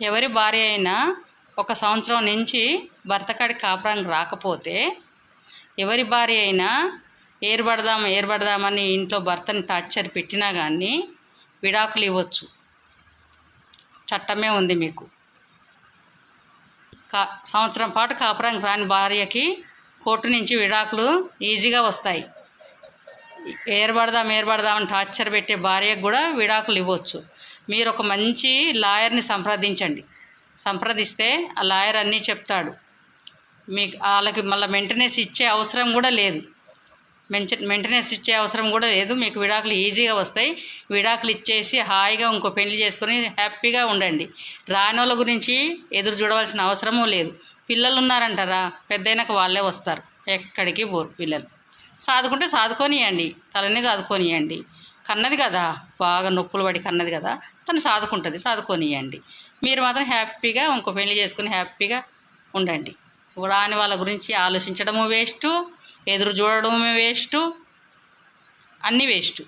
ఎవరి భార్య అయినా ఒక సంవత్సరం నుంచి భర్త కాడి కాపురానికి రాకపోతే ఎవరి భార్య అయినా ఏర్పడదాం ఏర్పడదామని ఇంట్లో భర్తని టార్చర్ పెట్టినా కానీ విడాకులు ఇవ్వచ్చు. చట్టమే ఉంది మీకు. కా సంవత్సరం పాటు కాపురానికి రాని భార్యకి కోర్టు నుంచి విడాకులు ఈజీగా వస్తాయి. ఏర్పడదాం ఏర్పడదామని టార్చర్ పెట్టే భార్యకు కూడా విడాకులు ఇవ్వచ్చు. మీరు ఒక మంచి లాయర్ని సంప్రదించండి. సంప్రదిస్తే ఆ లాయర్ అన్నీ చెప్తాడు. మీకు వాళ్ళకి మళ్ళీ మెయింటెనెన్స్ ఇచ్చే అవసరం కూడా లేదు. మెయింటెనెన్స్ ఇచ్చే అవసరం కూడా లేదు. మీకు విడాకులు ఈజీగా వస్తాయి. విడాకులు ఇచ్చేసి హాయిగా ఇంకో పెళ్ళి చేసుకొని హ్యాపీగా ఉండండి. రాని వాళ్ళ గురించి ఎదురు చూడవలసిన అవసరమూ లేదు. పిల్లలు ఉన్నారంటారా? పెద్దయినాక వాళ్ళే వస్తారు. ఎక్కడికి పోరు పిల్లలు. సాదుకుంటే సాదుకొనియండి. తలనే సాదుకొనియండి. కన్నది కదా? బాగా నొప్పులు పడి కన్నది కదా? తను సాదుకుంటుంది సాదుకొనియండి. మీరు మాత్రం హ్యాపీగా ఇంకో పెళ్ళి చేసుకుని హ్యాపీగా ఉండండి. రాని వాళ్ళ గురించి ఆలోచించడము వేస్ట్ ఎదురు చూడడము వేస్ట్ అన్నీ వేస్ట్.